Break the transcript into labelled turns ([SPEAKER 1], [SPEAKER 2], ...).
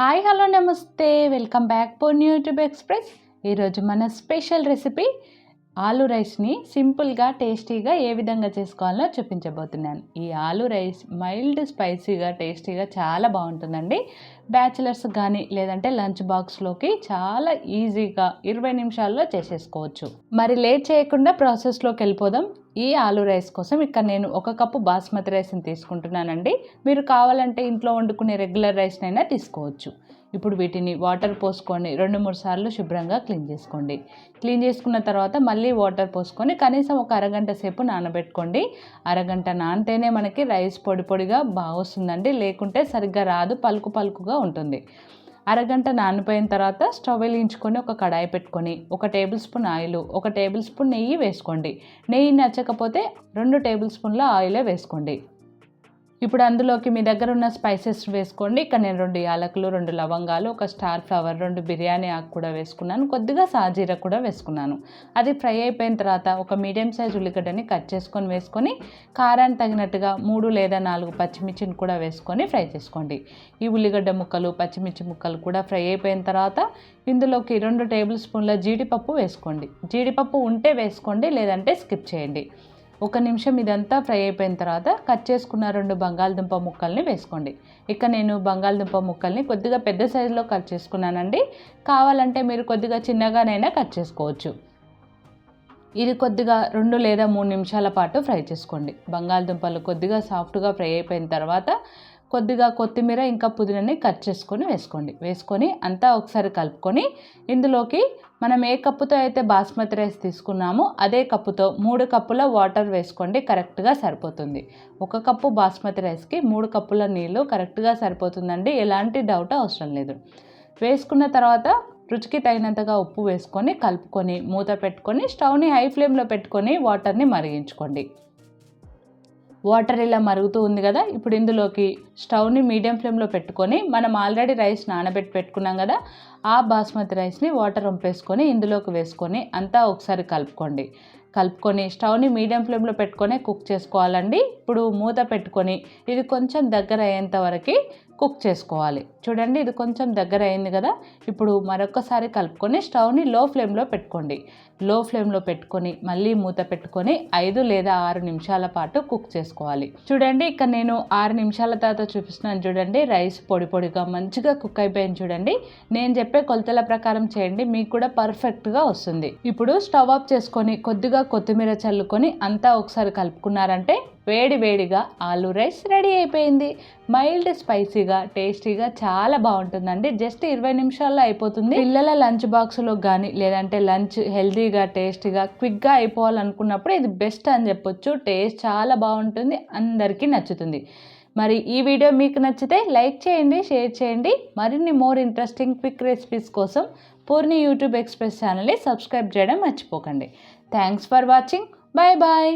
[SPEAKER 1] Hi hello నమస్తే. Welcome back పోన్ YouTube express. ఈరోజు మన స్పెషల్ రెసిపీ ఆలు రైస్ని సింపుల్గా టేస్టీగా ఏ విధంగా చేసుకోవాలో చూపించబోతున్నాను. ఈ ఆలు రైస్ మైల్డ్ స్పైసీగా టేస్టీగా చాలా బాగుంటుందండి. బ్యాచిలర్స్ కానీ లేదంటే లంచ్ బాక్స్లోకి చాలా ఈజీగా ఇరవై నిమిషాల్లో చేసేసుకోవచ్చు. మరి లేట్ చేయకుండా ప్రాసెస్లోకి వెళ్ళిపోదాం. ఈ ఆలు రైస్ కోసం ఇక్కడ నేను ఒక కప్పు బాస్మతి రైస్ని తీసుకుంటున్నానండి. మీరు కావాలంటే ఇంట్లో వండుకునే రెగ్యులర్ రైస్నైనా తీసుకోవచ్చు. ఇప్పుడు వీటిని వాటర్ పోసుకొని రెండు మూడు సార్లు శుభ్రంగా క్లీన్ చేసుకోండి. క్లీన్ చేసుకున్న తర్వాత మళ్ళీ వాటర్ పోసుకొని కనీసం ఒక అరగంట సేపు నానబెట్టుకోండి. అరగంట నానితేనే మనకి రైస్ పొడి పొడిగా బాగా వస్తుందండి లేకుంటే సరిగ్గా రాదు పలుకు పలుకుగా ఉంటుంది. అరగంట నానిపోయిన తర్వాత స్టవ్ వెలిగించుకొని ఒక కడాయి పెట్టుకొని ఒక టేబుల్ స్పూన్ ఆయిల్ ఒక టేబుల్ స్పూన్ నెయ్యి వేసుకోండి. నెయ్యి నచ్చకపోతే రెండు టేబుల్ స్పూన్ల ఆయిలే వేసుకోండి. ఇప్పుడు అందులోకి మీ దగ్గర ఉన్న స్పైసెస్ వేసుకోండి. ఇక్కడ నేను రెండు యాలకులు రెండు లవంగాలు ఒక స్టార్ ఫ్లవర్ రెండు బిర్యానీ ఆకు కూడా వేసుకున్నాను. కొద్దిగా సాజీర కూడా వేసుకున్నాను. అది ఫ్రై అయిపోయిన తర్వాత ఒక మీడియం సైజ్ ఉల్లిగడ్డని కట్ చేసుకొని వేసుకొని కారాన్ని తగినట్టుగా మూడు లేదా నాలుగు పచ్చిమిర్చిని కూడా వేసుకొని ఫ్రై చేసుకోండి. ఈ ఉల్లిగడ్డ ముక్కలు పచ్చిమిర్చి ముక్కలు కూడా ఫ్రై అయిపోయిన తర్వాత ఇందులోకి రెండు టేబుల్ స్పూన్ల జీడిపప్పు వేసుకోండి. జీడిపప్పు ఉంటే వేసుకోండి లేదంటే స్కిప్ చేయండి. ఒక నిమిషం ఇదంతా ఫ్రై అయిపోయిన తర్వాత కట్ చేసుకున్న రెండు బంగాళదుంప ముక్కల్ని వేసుకోండి. ఇక నేను బంగాళదుంప ముక్కల్ని కొద్దిగా పెద్ద సైజులో కట్ చేసుకున్నానండి. కావాలంటే మీరు కొద్దిగా చిన్నగానైనా కట్ చేసుకోవచ్చు. ఇది కొద్దిగా రెండు లేదా మూడు నిమిషాల పాటు ఫ్రై చేసుకోండి. బంగాళదుంపలు కొద్దిగా సాఫ్ట్గా ఫ్రై అయిపోయిన తర్వాత కొద్దిగా కొత్తిమీర ఇంకా పుదీనాని కట్ చేసుకొని వేసుకోండి. వేసుకొని అంతా ఒకసారి కలుపుకొని ఇందులోకి మనం ఏ కప్పుతో అయితే బాస్మతి రైస్ తీసుకున్నామో అదే కప్పుతో మూడు కప్పుల వాటర్ వేసుకోండి కరెక్ట్గా సరిపోతుంది. ఒక కప్పు బాస్మతి రైస్కి మూడు కప్పుల నీళ్ళు కరెక్ట్గా సరిపోతుందండి ఎలాంటి డౌట్ అవసరం లేదు. వేసుకున్న తర్వాత రుచికి తగినంతగా ఉప్పు వేసుకొని కలుపుకొని మూత పెట్టుకొని స్టవ్ని హై ఫ్లేమ్లో పెట్టుకొని వాటర్ని మరిగించుకోండి. వాటర్ ఇలా మరుగుతూ ఉంది కదా ఇప్పుడు ఇందులోకి స్టవ్ని మీడియం ఫ్లేమ్లో పెట్టుకొని మనం ఆల్రెడీ రైస్ నానబెట్టి పెట్టుకున్నాం కదా ఆ బాస్మతి రైస్ని వాటర్ వంపేసుకొని ఇందులోకి వేసుకొని అంతా ఒకసారి కలుపుకోండి. కలుపుకొని స్టవ్ని మీడియం ఫ్లేమ్లో పెట్టుకొని కుక్ చేసుకోవాలండి. ఇప్పుడు మూత పెట్టుకొని ఇది కొంచెం దగ్గర అయ్యేంత వరకు కుక్ చేసుకోవాలి. చూడండి ఇది కొంచెం దగ్గర అయింది కదా. ఇప్పుడు మరొకసారి కలుపుకొని స్టవ్ని లో ఫ్లేమ్లో పెట్టుకోండి. లో ఫ్లేమ్లో పెట్టుకొని మళ్ళీ మూత పెట్టుకొని ఐదు లేదా ఆరు నిమిషాల పాటు కుక్ చేసుకోవాలి. చూడండి ఇక్కడ నేను ఆరు నిమిషాల తర్వాత చూపిస్తున్నాను చూడండి. రైస్ పొడి పొడిగా మంచిగా కుక్ అయిపోయింది చూడండి. నేను చెప్పే కొలతల ప్రకారం చేయండి మీకు కూడా పర్ఫెక్ట్గా వస్తుంది. ఇప్పుడు స్టవ్ ఆఫ్ చేసుకొని కొద్దిగా కొత్తిమీర చల్లుకొని అంతా ఒకసారి కలుపుకున్నారంటే వేడి వేడిగా ఆలూ రైస్ రెడీ అయిపోయింది. మైల్డ్ స్పైసీగా టేస్టీగా చాలా బాగుంటుందండి. జస్ట్ ఇరవై నిమిషాల్లో అయిపోతుంది. పిల్లల లంచ్ బాక్స్లో కానీ లేదంటే లంచ్ హెల్తీగా టేస్టీగా క్విక్గా అయిపోవాలనుకున్నప్పుడు ఇది బెస్ట్ అని చెప్పొచ్చు. టేస్ట్ చాలా బాగుంటుంది. అందరికీ నచ్చుతుంది. మరి ఈ వీడియో మీకు నచ్చితే లైక్ చేయండి షేర్ చేయండి. మరిన్ని మోర్ ఇంట్రెస్టింగ్ క్విక్ రెసిపీస్ కోసం పూర్ణి యూట్యూబ్ ఎక్స్ప్రెస్ ఛానల్ని సబ్స్క్రైబ్ చేయడం మర్చిపోకండి. Thanks for watching. Bye bye.